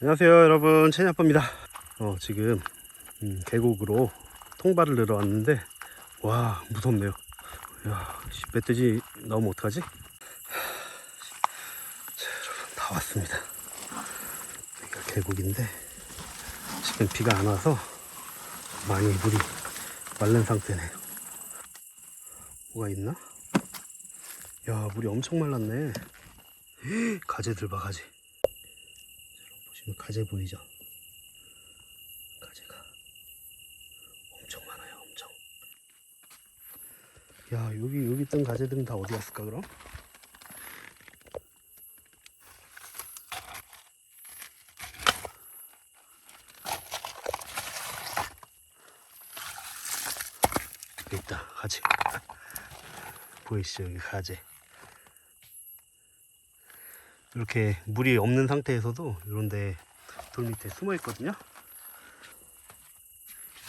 안녕하세요 여러분. 채니아빠입니다. 어, 지금 음, 계곡으로 통발을 내려왔는데 와 무섭네요. 야 씨, 멧돼지 나오면 어떡하지? 하, 자 여러분 다 왔습니다. 여기가 계곡인데 지금 비가 안 와서 많이 물이 마른 상태네요 뭐가 있나? 야 물이 엄청 말랐네 가재들 봐 가재 보시면 가재 보이죠? 가재가 엄청 많아요, 엄청. 야, 여기 여기 있던 가재들은 다 어디 갔을까 그럼? 있다, 가재. 보이시죠, 여기 가재. 이렇게 물이 없는 상태에서도 이런데 돌 밑에 숨어 있거든요.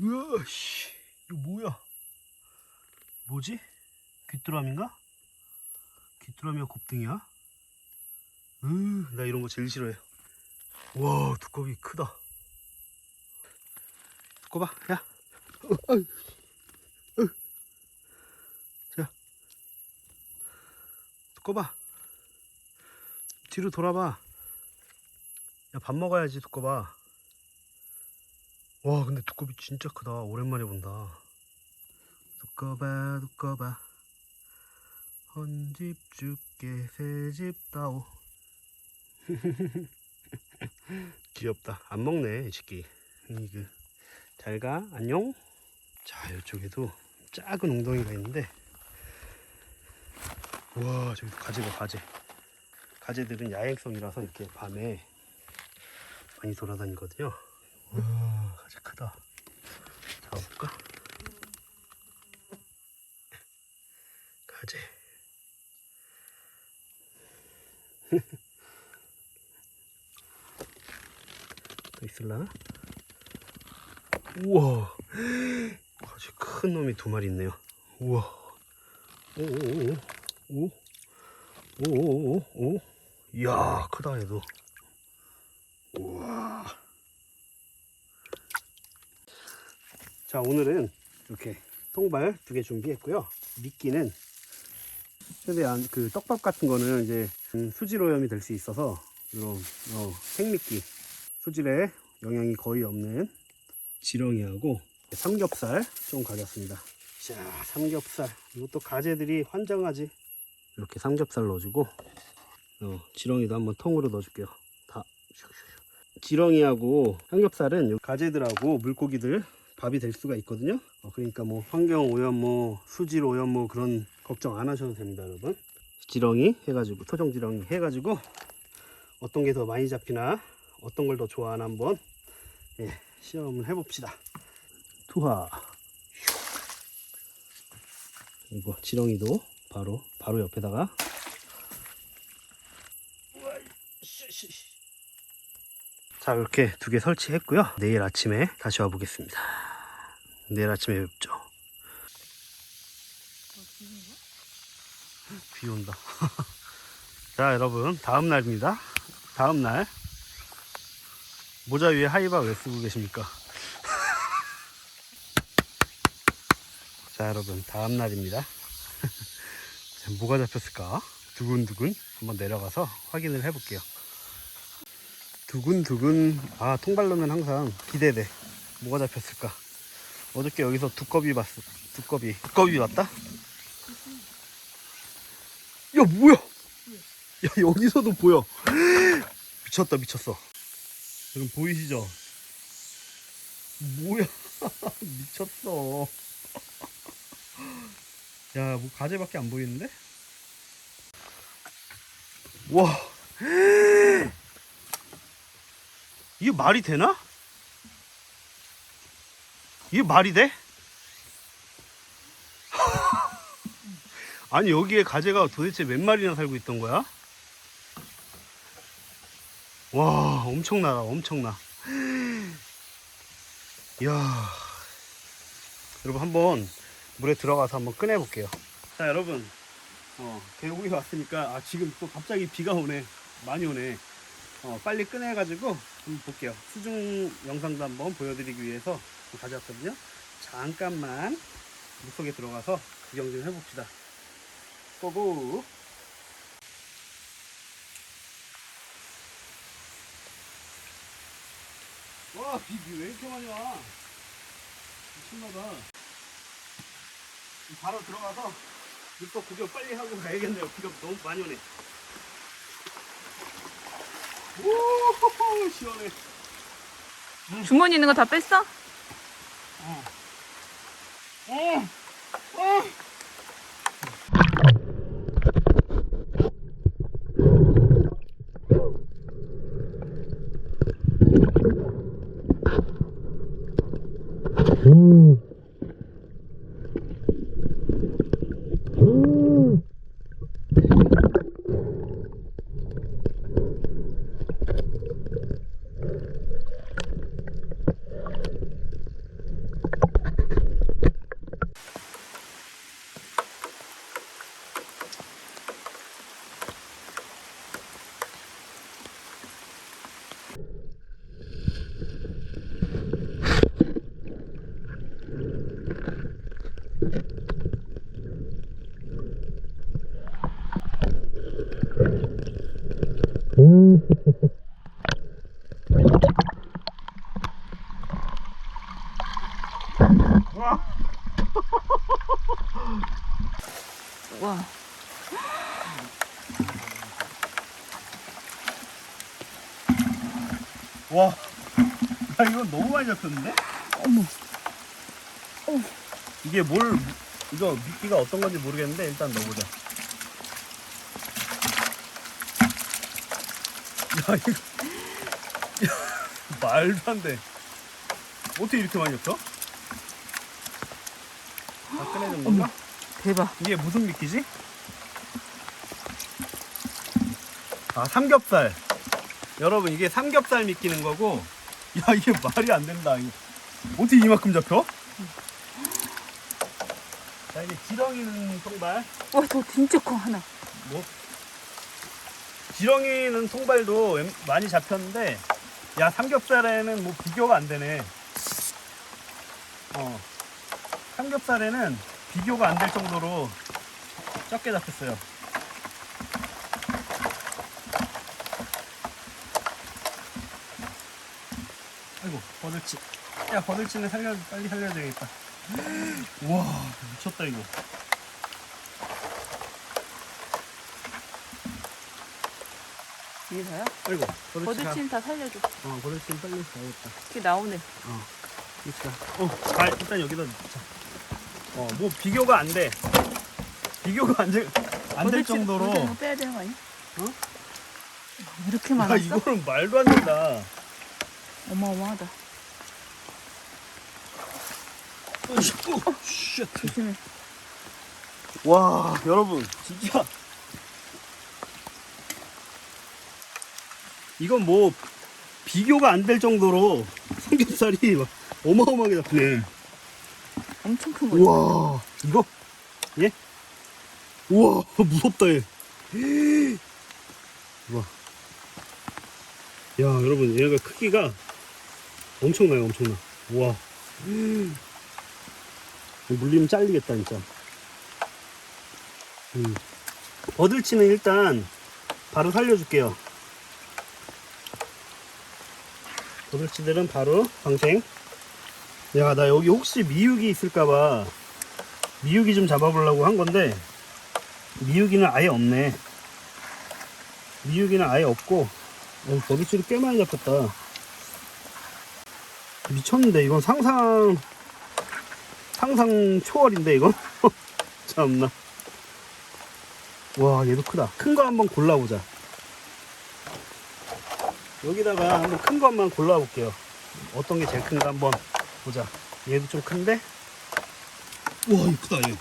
우와, 씨, 이거 뭐야? 뭐지? 귀뚜라미인가? 귀뚜라미야, 곱등이야? 으, 나 이런 거 제일 싫어해. 와, 두꺼비 크다. 두꺼봐, 야. 어, 아유, 어. 자, 두꺼봐. 뒤로 돌아봐. 야, 밥 먹어야지, 두꺼봐. 와, 근데 두꺼비 진짜 크다. 오랜만에 본다. 두꺼봐, 두꺼봐. 헌집 줄게, 새집 따오. 귀엽다. 안 먹네, 이 새끼. 이그. 잘 가, 안녕. 자, 이쪽에도 작은 웅덩이가 있는데. 와, 저기 가지가 가지. 가재들은 야행성이라서 이렇게 밤에 많이 돌아다니거든요. 와, 가재 크다. 잡아볼까? 가재. 또 있을라나? 우와, 아주 큰 놈이 두 마리 있네요. 우와, 오오오, 오, 오오오, 오. 이야 크다 얘도. 우와. 자 오늘은 이렇게 통발 두 개 준비했고요. 미끼는 최대한 그 떡밥 같은 거는 이제 음, 수질 오염이 될 수 있어서 이런 어, 생미끼 수질에 영향이 거의 없는 지렁이하고 삼겹살 좀 가겠습니다. 자 삼겹살. 이것도 가재들이 환장하지 이렇게 삼겹살 넣어주고 어, 지렁이도 한번 통으로 넣어줄게요. 다. 지렁이하고 삼겹살은 요 가재들하고 물고기들 밥이 될 수가 있거든요. 어, 그러니까 뭐 환경 오염, 뭐 수질 오염, 뭐 그런 걱정 안 하셔도 됩니다, 여러분. 지렁이 해가지고 토종 지렁이 해가지고 어떤 게 더 많이 잡히나 어떤 걸 더 좋아하나 한번 예, 시험을 해봅시다. 투하. 이거 지렁이도 바로 바로 옆에다가. 자 이렇게 두 개 설치했고요. 내일 아침에 다시 와 보겠습니다. 내일 아침에 뵙죠. 비 온다. 자 여러분 다음 날입니다. 다음 날. 모자 위에 하이바 왜 쓰고 계십니까? 자 여러분 다음 날입니다. 자, 뭐가 잡혔을까? 두근두근 한번 내려가서 확인을 해볼게요. 두근두근 아 통발로는 항상 기대돼. 뭐가 잡혔을까? 어저께 여기서 두꺼비 봤어 두꺼비. 두꺼비 왔다? 야 뭐야? 야 여기서도 보여. 미쳤다 미쳤어. 여러분 보이시죠? 뭐야? 미쳤어. 야 뭐 가재밖에 안 보이는데 와 이게 말이 되나? 이게 말이 돼? 아니 여기에 가재가 도대체 몇 마리나 살고 있던 거야? 와 엄청나다 엄청나 이야 여러분 한번 물에 들어가서 한번 꺼내 볼게요. 자 여러분 어, 계곡에 왔으니까 아 지금 또 갑자기 비가 오네 많이 오네. 어, 빨리 꺼내 가지고 한번 볼게요. 수중 영상도 한번 보여드리기 위해서 가져왔거든요. 잠깐만 물속에 들어가서 구경 좀 해봅시다. 고고. 와, 비왜 이렇게 많이 와? 미친나다. 바로 들어가서 물속 구경 빨리 하고 가야겠네요. 비가 너무 많이 오네. 오, 시원해. 주머니 있는 거 다 뺐어? 어. 어. 어. 와. 와. 야, 이거 너무 많이 잡혔는데? 어머. 이게 뭘, 이거 미끼가 어떤 건지 모르겠는데, 일단 넣어보자. 이거. 야, 말도 안 돼. 어떻게 이렇게 많이 잡혀? 다 꺼내는 건가? 대박. 이게 무슨 미끼지? 아 삼겹살 여러분 이게 삼겹살 미끼는 거고 야 이게 말이 안 된다 이거. 어떻게 이만큼 잡혀? 자 이제 지렁이는 통발 와, 저 진짜 커, 하나. 뭐 지렁이는 통발도 웬- 많이 잡혔는데 야 삼겹살에는 뭐 비교가 안 되네. 어. 삼겹살에는 비교가 안 될 정도로 적게 잡혔어요. 아이고 버들치. 야 버들치는 살려 빨리 살려야 되겠다. 우와 미쳤다 이거 이거야? 아이고 버드친 다 살려줘. 어 버들치는 빨리 가야겠다 이렇게 나오네. 어, 일단, 어, 발, 일단 여기다 넣자. 어, 뭐 비교가 안 돼. 비교가 안 돼, 안될 버드치- 정도로. 버드치 빼야 되는 거 아니야? 어? 이렇게 야, 많았어? 이거는 말도 안 된다. 어마어마하다. 어, 쉣. 조심해. 와, 여러분, 진짜. 이건 뭐, 비교가 안 될 정도로 삼겹살이 막 어마어마하게 잡히네. 엄청 큰 거지. 우와, 이거? 예? 우와, 무섭다, 얘. 우와. 야, 여러분, 얘가 크기가 엄청나요, 엄청나. 우와. 물리면 잘리겠다, 진짜. 음. 버들치는 일단 바로 살려줄게요. 버들치들은 바로 방생. 야, 나 여기 혹시 미육이 있을까봐 미육이 좀 잡아보려고 한 건데 미육이는 아예 없네. 미육이는 아예 없고 어, 버리치를 꽤 많이 잡혔다. 미쳤는데 이건 상상 상상 초월인데 이건 참나. 와 얘도 크다. 큰 거 한번 골라보자. 여기다가 한번 큰거 한번 골라볼게요. 어떤 게 제일 큰가 한번 보자. 얘도 좀 큰데? 우와, 이 크다, 얘.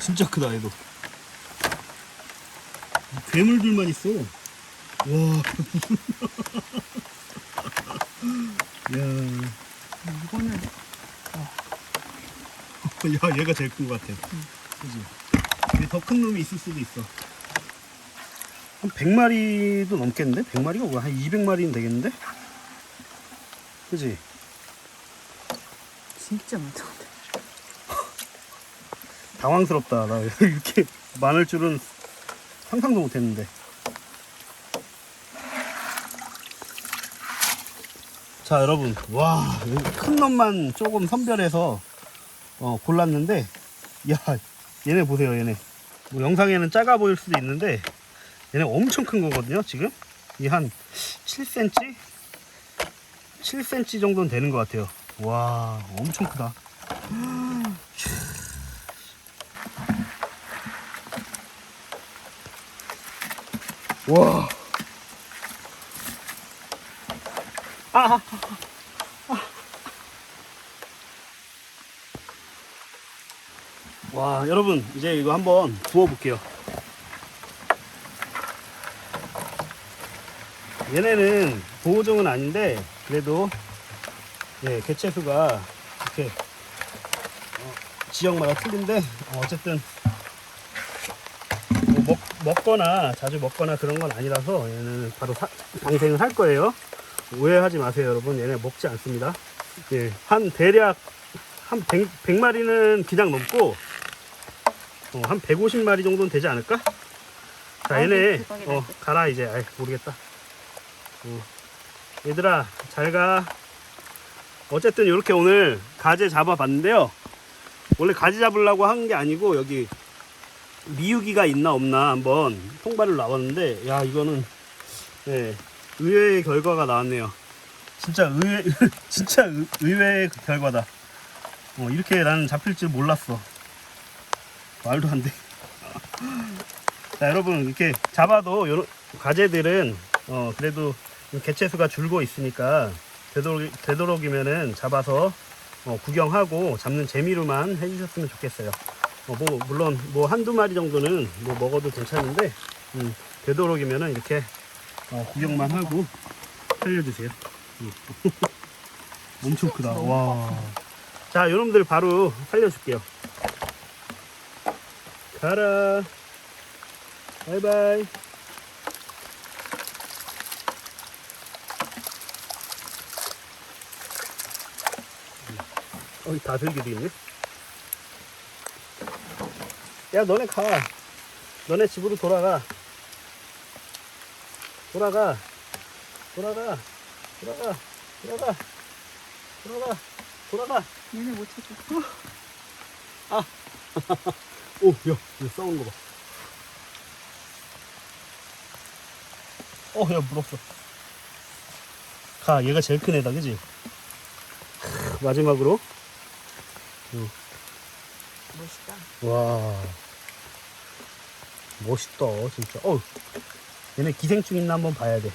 진짜 크다, 얘도. 이 괴물들만 있어. 와. 야. 이거는 야, 얘가 제일 큰 것 같아. 그지? 더큰 놈이 있을 수도 있어. 한 100마리도 넘겠는데? 100마리가 뭐야? 한 200마리는 되겠는데? 그지? 진짜 많다. 당황스럽다. 나 이렇게 많을 줄은 상상도 못 했는데. 자, 여러분. 와, 큰 놈만 조금 선별해서 어, 골랐는데, 야, 얘네 보세요, 얘네. 뭐 영상에는 작아 보일 수도 있는데, 얘네 엄청 큰 거거든요, 지금. 이 한 7cm? 7cm 정도는 되는 것 같아요. 와, 엄청 크다. 와. 아, 아. 와, 여러분, 이제 이거 한번 구워 볼게요. 얘네는 보호종은 아닌데, 그래도, 예, 개체수가 이렇게, 어, 지역마다 틀린데, 어, 어쨌든, 뭐 먹, 먹거나 자주 먹거나 그런 건 아니라서 얘는 바로 사- 방생을 할 거예요. 오해하지 마세요, 여러분. 얘네 먹지 않습니다. 예, 한 대략 한 100, 100마리는 그냥 넘고 어, 한 150마리 정도는 되지 않을까? 자, 아, 얘네 어. 가라 이제. 아이, 모르겠다. 어. 얘들아, 잘 가. 어쨌든 이렇게 오늘 가재 잡아봤는데요. 원래 가재 잡으려고 한 게 아니고 여기 미유기가 있나 없나 한번 통발을 나왔는데 야 이거는 네, 의외의 결과가 나왔네요. 진짜 의외 진짜 의, 의외의 그 결과다. 어, 이렇게 나는 잡힐 줄 몰랐어. 말도 안 돼. 자 여러분 이렇게 잡아도 요런 가재들은 어, 그래도 개체수가 줄고 있으니까 되도록 되도록이면은 잡아서 어, 구경하고 잡는 재미로만 해주셨으면 좋겠어요. 어, 뭐 물론 뭐 한두 마리 정도는 뭐 먹어도 괜찮은데 음, 되도록이면은 이렇게 어, 구경만 하고 살려주세요. 음. 엄청 크다. 와. 자, 여러분들 바로 살려줄게요. 가라. 바이바이. 어, 이 다슬기도 있네. 야, 너네 가. 너네 집으로 돌아가. 돌아가. 돌아가. 돌아가. 돌아가. 돌아가. 돌아가. 얘네 못 찾아. 오, 야, 이거 싸우는 거 봐. 어, 야, 물었어. 가, 얘가 제일 큰 애다, 그지? 크, 마지막으로. 멋있다. 와. 멋있다, 진짜. 어 얘네 기생충 있나 한번 봐야 돼.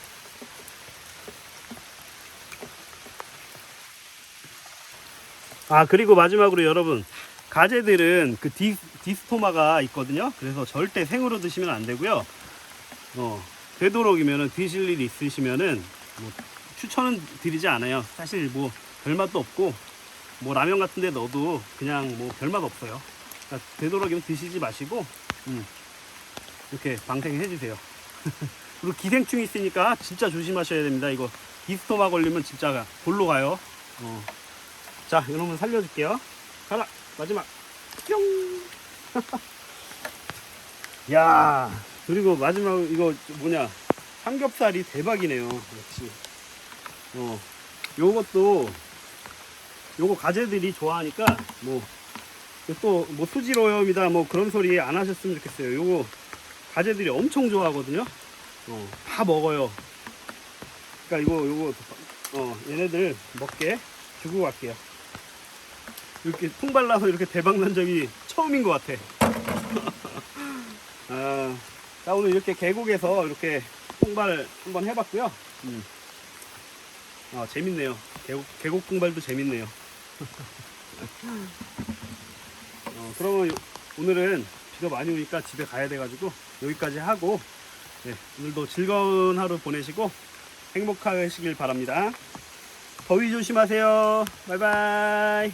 아, 그리고 마지막으로 여러분. 가재들은 그 디, 디스토마가 있거든요. 그래서 절대 생으로 드시면 안 되고요. 어, 되도록이면은 드실 일이 있으시면은 뭐 추천은 드리지 않아요. 사실 뭐 별맛도 없고 뭐 라면 같은 데 넣어도 그냥 뭐 별맛 없어요. 그러니까 되도록이면 드시지 마시고 음, 이렇게 방생해 주세요. 그리고 기생충이 있으니까 진짜 조심하셔야 됩니다. 이거 디스토마 걸리면 진짜 골로 가요. 어. 자, 여러분 살려줄게요. 가라 마지막 뿅. 야 그리고 마지막 이거 뭐냐 삼겹살이 대박이네요. 역시. 어 요것도 요거 가재들이 좋아하니까 뭐또뭐 수질 오염이다 뭐 그런 소리 안 하셨으면 좋겠어요. 요거 가재들이 엄청 좋아하거든요. 어, 다 먹어요. 그러니까 이거 요거 어 얘네들 먹게 주고 갈게요. 이렇게 통 발라서 이렇게 대박 난 적이 처음인 것 같아. 아, 자 오늘 이렇게 계곡에서 이렇게 통발 한번 해봤고요. 음. 아 재밌네요. 계곡 계곡 통발도 재밌네요. 어, 그러면 요- 오늘은 비가 많이 오니까 집에 가야 돼가지고 여기까지 하고 네, 오늘도 즐거운 하루 보내시고 행복하시길 바랍니다. 더위 조심하세요. 바이바이.